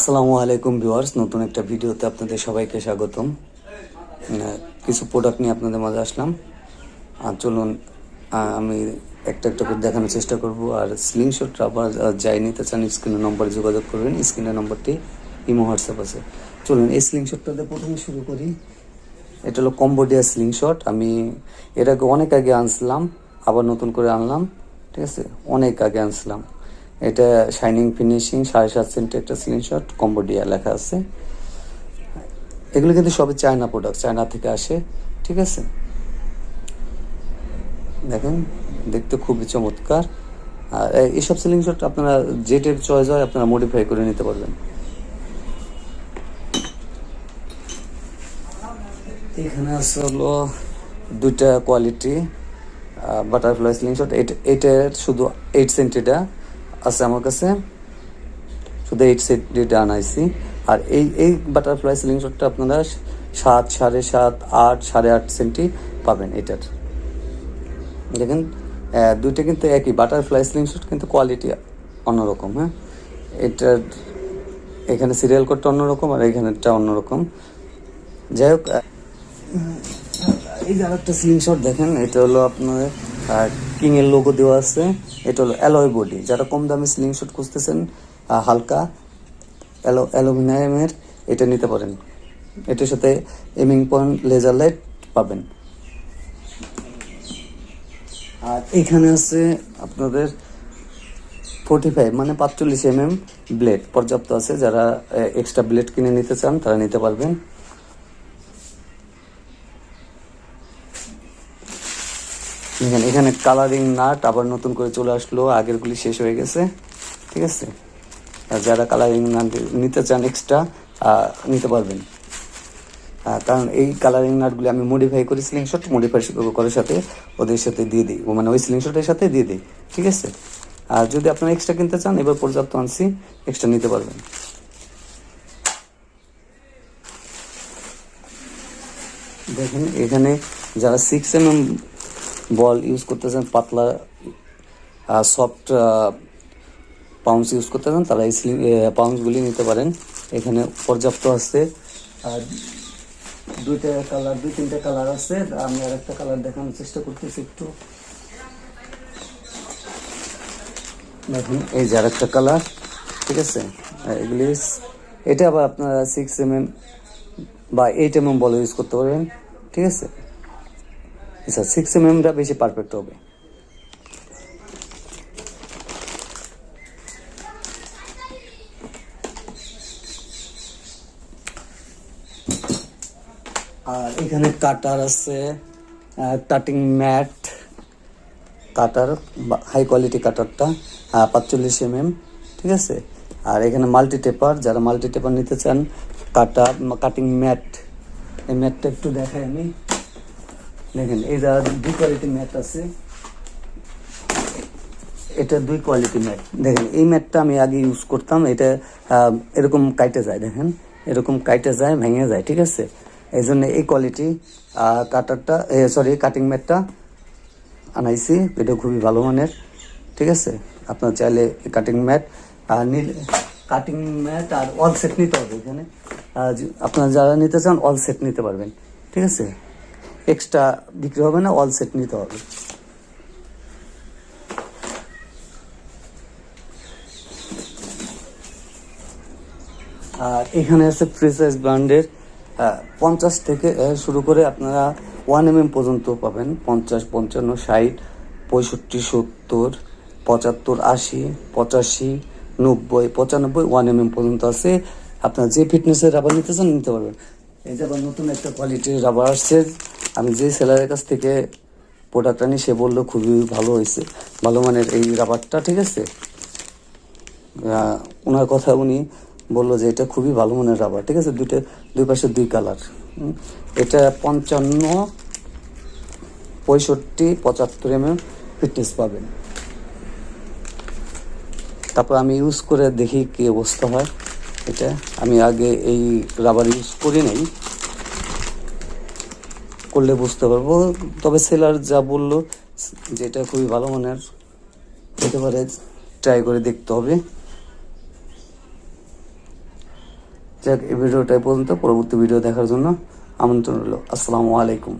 আসসালামু আলাইকুম ভিউয়ার্স, নতুন একটা ভিডিওতে আপনাদের সবাইকে স্বাগতম। কিছু প্রোডাক্ট নিয়ে আপনাদের মাঝে আসলাম। আর চলুন আমি একটা একটা করে দেখানোর চেষ্টা করব। আর স্লিংশট আবার যাই নিতে চান স্ক্রিনের নম্বরে যোগাযোগ করবেন। স্ক্রিনের নম্বরটি ইমো হোয়াটসঅ্যাপ আছে। চলুন, এই স্লিংশটটা দিয়ে প্রথমে শুরু করি। এটা হলো কম্বোডিয়া স্লিংশট আমি এটাকে অনেক আগে আনছিলাম, আবার নতুন করে আনলাম। ঠিক আছে? অনেক আগে আনছিলাম। এটা শাইনিং ফিনিশিং সাড়ে সাত সেন্টি একটা স্লিংশট কম্বোডিয়া লেখা আছে। এগুলো কিন্তু সবই চায়না প্রোডাক্ট চায়না থেকে আসে, ঠিক আছে? দেখেন, দেখতে খুবই চমৎকার। আর এইসব সিলিং শট আপনারা যে টাইপ চয়েস হয়, আপনারা মডিফাই করে নিতে পারবেন। এখানে আছে হলো দুইটা কোয়ালিটি বাটারফ্লাই স্লিং শট শুধু এইট সেন্টিটা আছে আমার কাছে। শুধু এইট সেন্টিটা আনাইছি আর এই এই বাটারফ্লাই সিলিং শটটা আপনারা সাত, সাড়ে সাত, আট, সাড়ে আট সেন্টি পাবেন এটার। দেখেন দুইটা কিন্তু একই। বাটারফ্লাই স্লিং শট কিন্তু কোয়ালিটি অন্যরকম হ্যাঁ? এটার, এখানে সিরিয়াল কোডটা অন্যরকম আর এখানেরটা অন্যরকম। যাই হোক এই যে আরেকটা স্লিং শট দেখেন, এটা হলো আপনার কিং এর লোগো দেওয়া আছে। এটা হলো অ্যালয় বডি যারা কম দামে স্লিং শট খুঁজতেছেন হালকা অ্যালো অ্যালুমিনিয়ামের এটা নিতে পারেন। এটার সাথে এমিং পয়েন্ট লেজার লাইট পাবেন। আর এখানে আছে আপনাদের ফোর্টি ফাইভ মানে পাঁচচল্লিশ এম এম ব্লেড পর্যাপ্ত আছে। যারা এক্সট্রা ব্লেড কিনে নিতে চান, তারা নিতে পারবেন। দেখেন, এখানে কালারিং নাট আবার নতুন করে চলে আসলো, আগেরগুলি শেষ হয়ে গেছে, ঠিক আছে? আর যারা কালারিং নাট নিতে চান এক্সট্রা নিতে পারবেন। কারণ এই কালারিং নাটগুলি আমি মডিফাই করি স্লিংশট মডিফাই করার সাথে, ওদের সাথে দিয়ে দিই মানে ওই স্লিংশটের সাথে দিয়ে দিই, ঠিক আছে? আর যদি আপনারা এক্সট্রা কিনতে চান, এবার পর্যাপ্ত আনছি এক্সট্রা নিতে পারবেন। দেখেন, এখানে যারা six M M ball use করতেছেন, পাতলা সফট পাউন্স ইউজ করতে চান তারা এই স্লিং পাউন্সগুলি নিতে পারেন। এখানে পর্যাপ্ত আছে। আর দুইটা কালার দুই তিনটা কালার আছে। আমি আর একটা কালার দেখানোর চেষ্টা করতেছি একটু। দেখুন, এই যে আরেকটা কালার ঠিক আছে? এগুলি এটা আবার আপনারা সিক্স এম এম বা eight M M ball use করতে পারবেন, ঠিক আছে? আচ্ছা সিক্স এম এমটা বেশি পারফেক্ট হবে. আর এখানে কাটার আছে cutting mat cutter high quality কাটারটা পাঁচচল্লিশ এম এম ঠিক আছে? আর এখানে মাল্টি টেপার যারা মাল্টি টেপার নিতে চান কাটার কাটিং ম্যাট এই ম্যাটটা একটু দেখাই আমি। দেখেন, এই যা দুই কোয়ালিটি ম্যাট আছে। এটা দুই কোয়ালিটি ম্যাট দেখেন, এই ম্যাটটা আমি আগে ইউজ করতাম, এটা এরকম কাইটে যায়, দেখেন। এরকম কাইটে যায়, ভেঙে যায়, ঠিক আছে? এই জন্য এই কোয়ালিটি কাটারটা সরি কাটিং ম্যাটটা আনাইছি, এটা খুবই ভালো মানের, ঠিক আছে? আপনার চাইলে কাটিং ম্যাট আর নীল কাটিং ম্যাট আর অল সেট নিতে হবে, এখানে। আপনারা যারা নিতে চান অল সেট নিতে পারবেন, ঠিক আছে? এক্সট্রা বিক্রি হবে না অল সেট নিতে হবে। আর এখানে আছে ফ্রিসাইজ ব্র্যান্ডের পঞ্চাশ থেকে শুরু করে আপনারা ওয়ান এম পর্যন্ত পাবেন, পঞ্চাশ, পঞ্চান্ন, ষাট, পঁয়ষট্টি, সত্তর, পঁচাত্তর, আশি, পঁচাশি, নব্বই, পঁচানব্বই ওয়ান এম পর্যন্ত আছে। আপনার যে ফিটনেসের রাবার নিতে চান, নিতে পারবেন। এই যে আবার নতুন একটা কোয়ালিটির রাবার আসছে আমি যে সেলারের কাছ থেকে প্রোডাক্ট আনি সে বলল, খুবই ভালো হয়েছে। ভালো মানের এই রাবারটা ঠিক আছে? ওনার কথা উনি বলল যে, এটা খুবই ভালো মানের রাবার ঠিক আছে? দুইটা, দুই পাশে দুই কালার এটা পঞ্চান্ন, পঁয়ষট্টি, পঁচাত্তর এম ফিটনেস পাবেন। তারপর আমি ইউজ করে দেখি কি অবস্থা হয়। এটা আমি আগে এই রাবার ইউজ করি নাই। করলে বুঝতে পারব। তবে সেলার যা বলল, যেটা খুবই ভালো মানের, হতে পারে ট্রাই করে দেখতে হবে। যাক, এই ভিডিওটাই পর্যন্ত। পরবর্তী ভিডিও দেখার জন্য আমন্ত্রণ রইল। আসসালামু আলাইকুম।